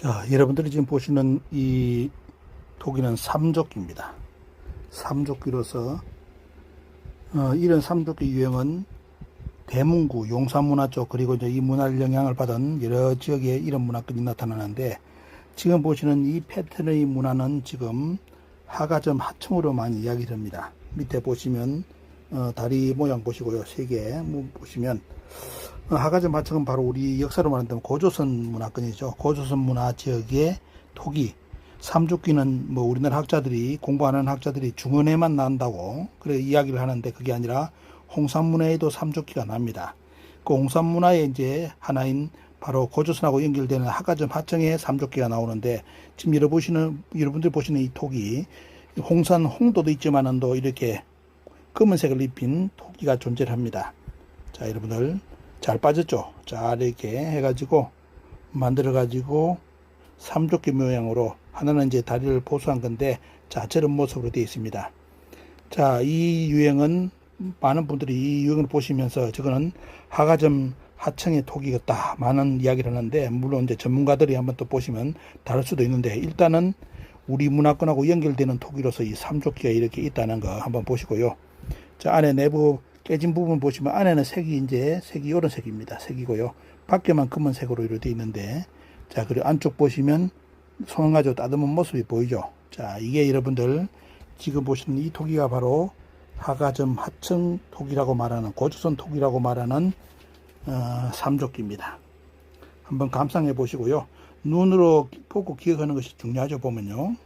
자, 여러분들이 지금 보시는 이 토기는 삼조기입니다. 삼조기로서 어, 이런 삼조기 유형은 대문구, 용산문화 쪽 그리고 이제 이 문화를 영향을 받은 여러 지역에 이런 문화권이 나타나는데 지금 보시는 이 패턴의 문화는 지금 하가점 하층으로 많이 이야기됩니다. 밑에 보시면 어, 다리 모양 보시고요. 세 개 보시면 어, 하가점 하층은 바로 우리 역사로 말한다면 고조선 문화권이죠. 고조선 문화 지역의 토기 삼조기는 뭐 우리나라 학자들이 공부하는 학자들이 중원에만 난다고 그래 이야기를 하는데 그게 아니라 홍산문화에도 삼조기가 납니다. 그 홍산문화의 이제 하나인 바로 고조선하고 연결되는 하가점 하청에 삼조기가 나오는데 지금 여러 보시는 여러분들 보시는 이 톡이 홍산 홍도도 있지만은 또 이렇게 검은색을 입힌 토기가 존재를 합니다. 자 여러분들 잘 빠졌죠? 자 이렇게 해가지고 만들어 가지고 삼조기 모양으로 하나는 이제 다리를 보수한 건데 자 저런 모습으로 되어 있습니다. 자 이 유형은 많은 분들이 이 유형을 보시면서 저거는 하가점 하청의 토기였다 많은 이야기를 하는데 물론 이제 전문가들이 한번 또 보시면 다를 수도 있는데 일단은 우리 문화권하고 연결되는 토기로서 이 삼조기가 이렇게 있다는 거 한번 보시고요. 자 안에 내부 깨진 부분 보시면 안에는 색이 이제 색이 이런 색입니다. 색이고요. 밖에만 검은색으로 되어 있는데 자 그리고 안쪽 보시면 손을 가지고 따듬은 모습이 보이죠. 자 이게 여러분들 지금 보시는 이 토기가 바로 하가점 하층 토기라고 말하는 고조선 토기라고 말하는 어, 삼조기입니다. 한번 감상해 보시고요. 눈으로 보고 기억하는 것이 중요하죠 보면요.